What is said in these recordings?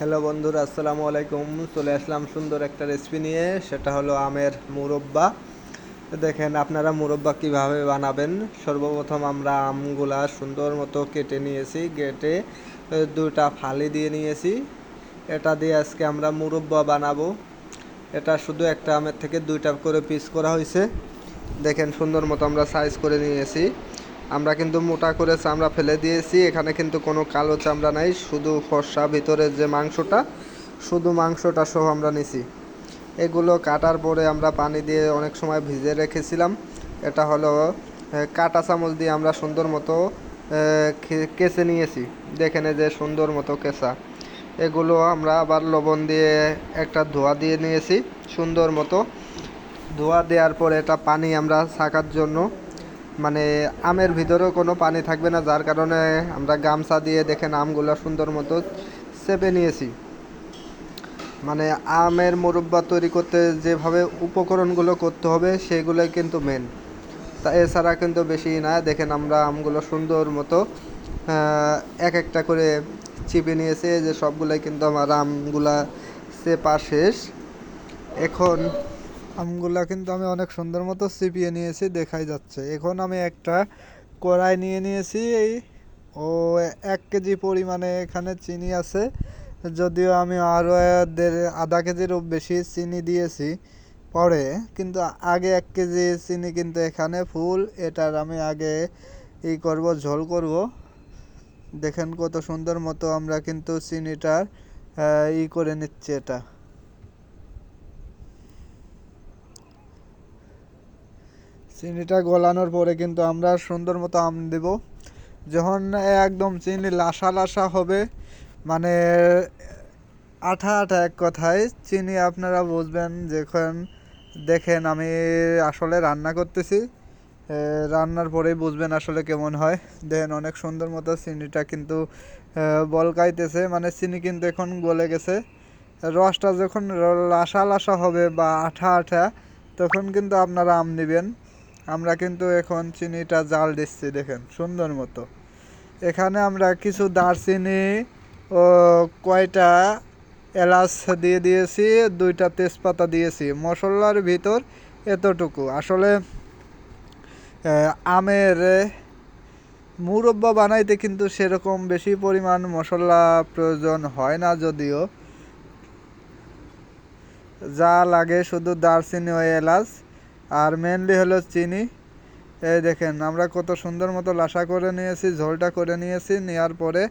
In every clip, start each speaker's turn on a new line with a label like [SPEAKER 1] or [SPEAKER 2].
[SPEAKER 1] Hello বন্ধুরা, আসসালামু আলাইকুম। চলে আসলাম সুন্দর একটা রেসিপি নিয়ে, সেটা হলো আমের মুরব্বা। দেখেন, আপনারা মুরব্বা কীভাবে বানাবেন? সর্বপ্রথম আমরা আমগুলা সুন্দর মতো কেটে নিয়েছি, কেটে দুটা ফালি দিয়ে নিয়েছি। এটা দিয়ে আজকে আমরা মুরব্বা বানাবো। এটা শুধু একটা আমের থেকে দুইটা করে পিস করা হয়েছে। দেখেন, সুন্দর মতো আমরা সাইজ করে নিয়েছি। আমরা কিন্তু মোটা করে চামড়া ফেলে দিয়েছি, এখানে কিন্তু কোনো কালো চামড়া নাই, শুধু ফর্সা ভিতরের যে মাংসটা, শুধু মাংসটা সহ আমরা নিছি। এগুলো কাটার পরে আমরা পানি দিয়ে অনেক সময় ভিজে রেখেছিলাম। এটা হলো কাটা চামচ দিয়ে আমরা সুন্দর মতো কেচে নিয়েছি। দেখেন যে সুন্দর মতো কেঁচা। এগুলো আমরা আবার লবণ দিয়ে একটা ধোয়া দিয়ে নিয়েছি, সুন্দর মতো। ধোয়া দেওয়ার পরে এটা পানি আমরা ছাকার জন্য মানে আমের ভিতরেও কোনো পানি থাকবে না, যার কারণে আমরা গামছা দিয়ে দেখেন আমগুলো সুন্দর মতো চেপে নিয়েছি। মানে আমের মুরব্বা তৈরি করতে যেভাবে উপকরণগুলো করতে হবে, সেগুলোই কিন্তু মেন তা এছাড়া কিন্তু বেশি না, দেখেন আমরা আমগুলো সুন্দর মতো এক একটা করে চিপে নিয়েছি যে সবগুলাই কিন্তু আমার আমগুলা চেপা শেষ। এখন আমগুলা কিন্তু আমি অনেক সুন্দর মতো চিপিয়ে নিয়েছি, দেখাই যাচ্ছে। এখন আমি একটা কড়াই নিয়ে নিয়েছি, এই ও এক কেজি পরিমাণে এখানে চিনি আছে। যদিও আমি আরও আধা কেজিরও বেশি চিনি দিয়েছি পরে, কিন্তু আগে এক কেজি চিনি কিন্তু এখানে ফুল, এটার আমি আগে ই করব, ঝোল করব। দেখেন কত সুন্দর মতো আমরা কিন্তু চিনিটার ই করে নিচ্ছি এটা। চিনিটা গলানোর পরে কিন্তু আমরা সুন্দর মতো আম দেব। যখন একদম চিনি লাসা লাসা হবে মানে আঠা আঠা এক কথায়, চিনি আপনারা বুঝবেন যখন দেখেন আমি আসলে রান্না করতেছি রান্নার পরেই বুঝবেন আসলে কেমন হয়। দেখেন অনেক সুন্দর মতো চিনিটা কিন্তু বলকাইতেছে মানে চিনি কিন্তু এখন গলে গেছে। রসটা যখন লাসা লাসা হবে বা আঠা আঠা, তখন কিন্তু আপনারা আম নেবেন। আমরা কিন্তু এখন চিনিটা জাল দিচ্ছি, দেখেন, সুন্দর মতো। এখানে আমরা কিছু দারচিনি ও কয়টা এলাচ দিয়ে দিয়েছি, দুইটা তেজপাতা দিয়েছি। মশলার ভিতর এতটুকু। আসলে আমের মুরব্বা বানাইতে কিন্তু সেরকম বেশি পরিমাণ মশলা প্রয়োজন হয় না যদিও। যা লাগে শুধু দারচিনি ও এলাচ। আর মেনলি হলো চিনি। এই দেখেন, আমরা কত সুন্দর মতো লাসা করে নিয়েছি, ঝোলটা করে নিয়েছি নেওয়ার পরে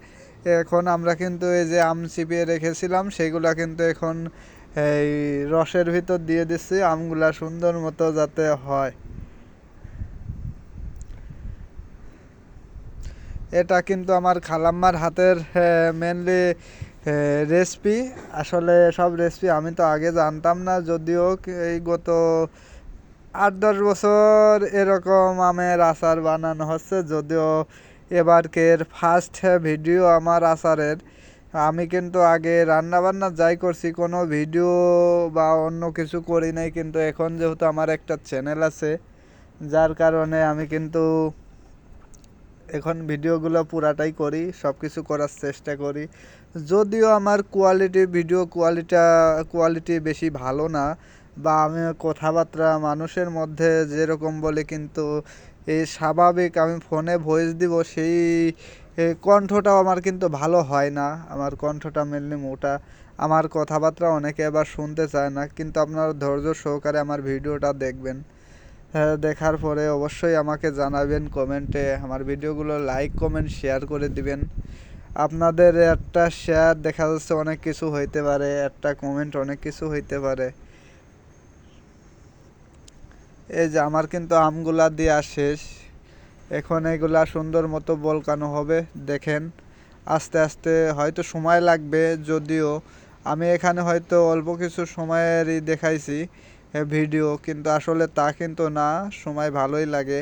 [SPEAKER 1] এখন আমরা কিন্তু এই যে আম চিপিয়ে রেখেছিলাম, সেগুলা কিন্তু এখন এই রসের ভিতর দিয়ে দিচ্ছি, আমগুলা সুন্দর মতো যাতে হয়। এটা কিন্তু আমার খালাম্মার হাতের মেনলি রেসিপি আসলে সব রেসিপি আমি তো আগে জানতাম না, যদিও এই গত আট দশ বছর এরকম আমের আচার বানানো হচ্ছে, যদিও এবারকের ফার্স্ট ভিডিও আমার আচারের। আমি কিন্তু আগে রান্না বান্না যাই করছি, কোনো ভিডিও বা অন্য কিছু করি নাই, কিন্তু এখন যেহেতু আমার একটা চ্যানেল আছে, যার কারণে আমি কিন্তু এখন ভিডিওগুলো পুরাটাই করি সব কিছু করার চেষ্টা করি। যদিও আমার কোয়ালিটি ভিডিও কোয়ালিটা কোয়ালিটি বেশি ভালো না বা আমি কথাবার্তা মানুষের মধ্যে যেরকম বলি কিন্তু এই স্বাভাবিক আমি ফোনে ভয়েস দিব সেই কণ্ঠটাও আমার কিন্তু ভালো হয় না। আমার কণ্ঠটা মেনলি মোটা। আমার কথাবার্তা অনেকে আবার শুনতে চায় না, কিন্তু আপনারা ধৈর্য সহকারে আমার ভিডিওটা দেখবেন। দেখার পরে অবশ্যই আমাকে জানাবেন কমেন্টে। আমার ভিডিওগুলো লাইক কমেন্ট শেয়ার করে দিবেন। আপনাদের একটা শেয়ার দেখা যাচ্ছে অনেক কিছু হইতে পারে, একটা কমেন্ট অনেক কিছু হইতে পারে। এই যে আমার কিন্তু আমগুলা দেওয়া শেষ। এখন এগুলা সুন্দর মতো বলকানো হবে, দেখেন। আস্তে আস্তে হয়তো সময় লাগবে, যদিও আমি এখানে হয়তো অল্প কিছু সময়েরই দেখাইছি ভিডিও, কিন্তু আসলে তা কিন্তু না, সময় ভালোই লাগে।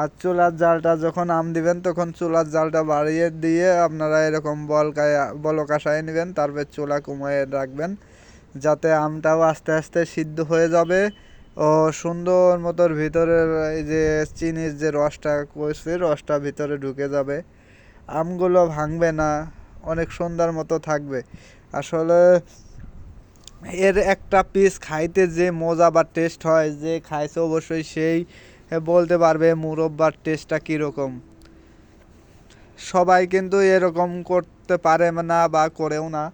[SPEAKER 1] আর চুলার জালটা যখন আম দিবেন, তখন চুলার জালটা বাড়িয়ে দিয়ে আপনারা এরকম বলকায় বলক আসায় নেবেন, তারপর চুলা কমিয়ে রাখবেন। যাতে আমটাও আস্তে আস্তে সিদ্ধ হয়ে যাবে। ও সুন্দর মতোর ভিতরের এই যে চিনির যে রসটা করছে রসটা ভিতরে ঢুকে যাবে।
[SPEAKER 2] আমগুলো ভাঙবে না, অনেক সুন্দর মতো থাকবে। আসলে এর একটা পিস খাইতে যে মজা বা টেস্ট হয়, যে খাইছে অবশ্যই সেই বলতে পারবে মুরব্বার টেস্টটা কীরকম। সবাই কিন্তু এরকম করতে পারে না বা করেও না।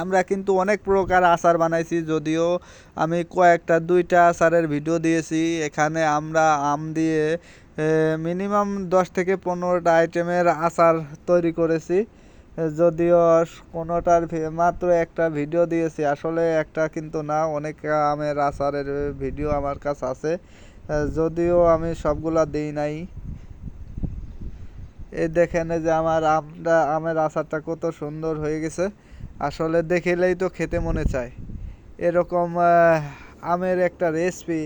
[SPEAKER 2] আমরা কিন্তু অনেক প্রকার আচার বানাইছি, যদিও আমি কয়েকটা, দুইটা আচারের ভিডিও দিয়েছি। এখানে আমরা আম দিয়ে মিনিমাম দশ থেকে পনেরোটা আইটেমের আচার তৈরি করেছি। যদিও কোনোটার মাত্র একটা ভিডিও দিয়েছি। আসলে একটা কিন্তু না, অনেক আমের আচারের ভিডিও আমার কাছে আছে। যদিও আমি সবগুলা দিই নাই। এই দেখেন যে আমার আমটা, আমের আচারটা কত সুন্দর হয়ে গেছে। আসলে দেখলেই তো খেতে মনে চায়। এরকম আমের একটা রেসিপি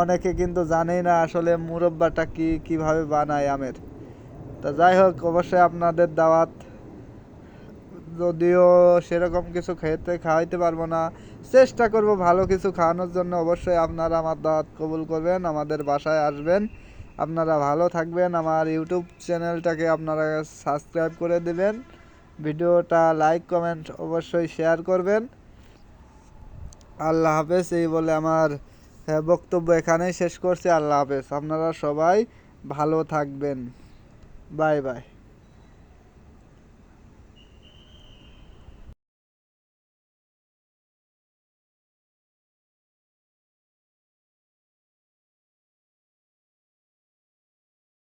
[SPEAKER 2] অনেকে কিন্তু জানেই না আসলে মুরব্বাটা কি, কীভাবে বানায় আমের। তা যাই হোক, অবশ্যই আপনাদের দাওয়াত। যদিও সেরকম কিছু খেতে খাওয়াইতে পারব না, চেষ্টা করব ভালো কিছু খাওয়ানোর জন্য। অবশ্যই আপনারা আমার দাওয়াত কবুল করবেন, আমাদের বাসায় আসবেন। আপনারা ভালো থাকবেন, আমার ইউটিউব চ্যানেলটাকে আপনারা সাবস্ক্রাইব করে দেবেন। ভিডিওটা লাইক, কমেন্ট অবশ্যই শেয়ার করবেন। আল্লাহ হাফেজ, এই বলে আমার বক্তব্য এখানেই শেষ করছি। আল্লাহ হাফেজ। আপনারা সবাই ভালো থাকবেন। Bye bye.